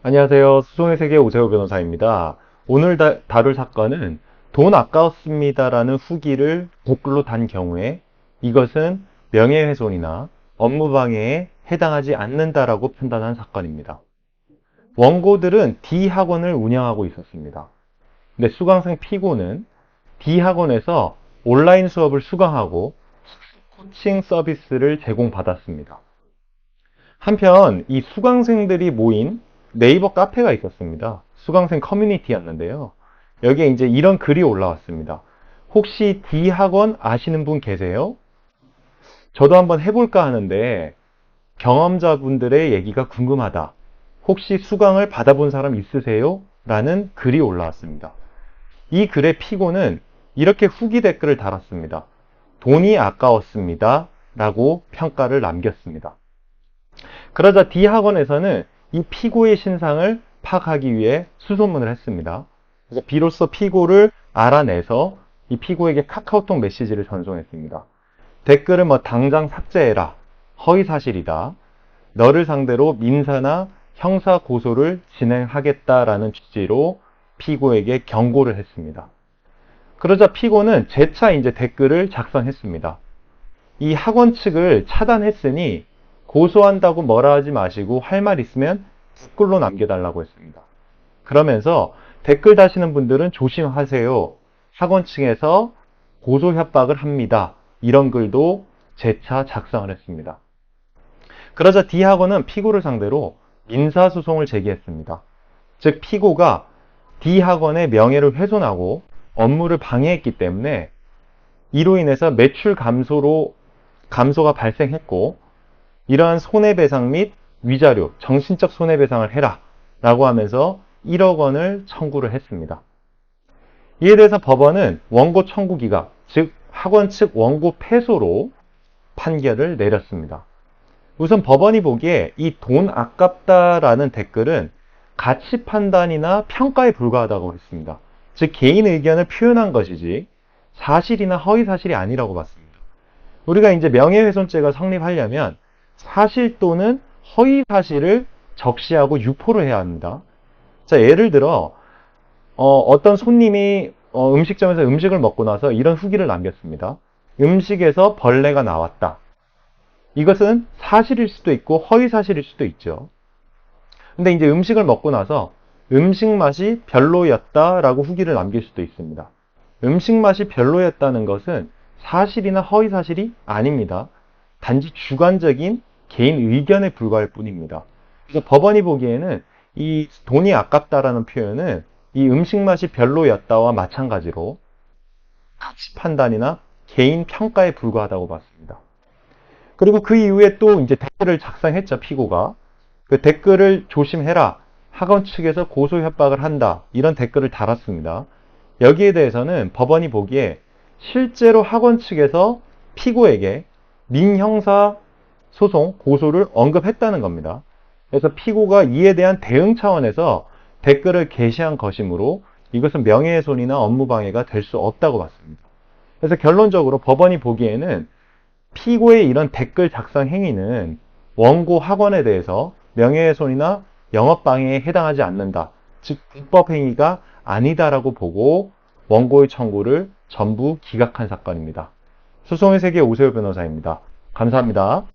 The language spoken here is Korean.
안녕하세요. 수송의 세계 오세호 변호사입니다. 오늘 다, 다룰 사건은 돈 아까웠습니다라는 후기를 댓글로 단 경우에 이것은 명예훼손이나 업무방해에 해당하지 않는다라고 판단한 사건입니다. 원고들은 D학원을 운영하고 있었습니다. 근데 수강생 피고는 D학원에서 온라인 수업을 수강하고 코칭 서비스를 제공받았습니다. 한편 이 수강생들이 모인 네이버 카페가 있었습니다. 수강생 커뮤니티였는데요. 여기에 이제 이런 글이 올라왔습니다. 혹시 D학원 아시는 분 계세요? 저도 한번 해볼까 하는데 경험자분들의 얘기가 궁금하다. 혹시 수강을 받아본 사람 있으세요? 라는 글이 올라왔습니다. 이 글의 피고는 이렇게 후기 댓글을 달았습니다. 돈이 아까웠습니다. 라고 평가를 남겼습니다. 그러자 D학원에서는 이 피고의 신상을 파악하기 위해 수소문을 했습니다. 그래서 비로소 피고를 알아내서 이 피고에게 카카오톡 메시지를 전송했습니다. 댓글을 뭐 당장 삭제해라. 허위 사실이다. 너를 상대로 민사나 형사 고소를 진행하겠다라는 취지로 피고에게 경고를 했습니다. 그러자 피고는 재차 이제 댓글을 작성했습니다. 이 학원 측을 차단했으니 고소한다고 뭐라 하지 마시고 할 말 있으면 댓글로 남겨달라고 했습니다. 그러면서 댓글 다시는 분들은 조심하세요. 학원 측에서 고소 협박을 합니다. 이런 글도 재차 작성을 했습니다. 그러자 D학원은 피고를 상대로 민사소송을 제기했습니다. 즉 피고가 D학원의 명예를 훼손하고 업무를 방해했기 때문에 이로 인해서 매출 감소로 감소가 발생했고 이러한 손해배상 및 위자료, 정신적 손해배상을 해라 라고 하면서 1억 원을 청구를 했습니다. 이에 대해서 법원은 원고 청구 기각, 즉 학원 측 원고 패소로 판결을 내렸습니다. 우선 법원이 보기에 이 돈 아깝다라는 댓글은 가치 판단이나 평가에 불과하다고 했습니다. 즉 개인 의견을 표현한 것이지 사실이나 허위 사실이 아니라고 봤습니다. 우리가 이제 명예훼손죄가 성립하려면 사실 또는 허위 사실을 적시하고 유포를 해야 합니다. 자, 예를 들어 어, 떤 손님이 어, 음식점에서 음식을 먹고 나서 이런 후기를 남겼습니다. 음식에서 벌레가 나왔다. 이것은 사실일 수도 있고 허위 사실일 수도 있죠. 근데 이제 음식을 먹고 나서 음식 맛이 별로였다라고 후기를 남길 수도 있습니다. 음식 맛이 별로였다는 것은 사실이나 허위 사실이 아닙니다. 단지 주관적인 개인 의견에 불과할 뿐입니다. 그래서 법원이 보기에는 이 돈이 아깝다라는 표현은 이 음식 맛이 별로였다와 마찬가지로 가치 판단이나 개인 평가에 불과하다고 봤습니다. 그리고 그 이후에 또 이제 댓글을 작성했죠, 피고가. 그 댓글을 조심해라. 학원 측에서 고소 협박을 한다. 이런 댓글을 달았습니다. 여기에 대해서는 법원이 보기에 실제로 학원 측에서 피고에게 민형사 소송, 고소를 언급했다는 겁니다. 그래서 피고가 이에 대한 대응 차원에서 댓글을 게시한 것이므로 이것은 명예훼손이나 업무방해가 될 수 없다고 봤습니다. 그래서 결론적으로 법원이 보기에는 피고의 이런 댓글 작성 행위는 원고 학원에 대해서 명예훼손이나 영업방해에 해당하지 않는다. 즉 불법행위가 아니다라고 보고 원고의 청구를 전부 기각한 사건입니다. 소송의 세계 오세호 변호사입니다. 감사합니다.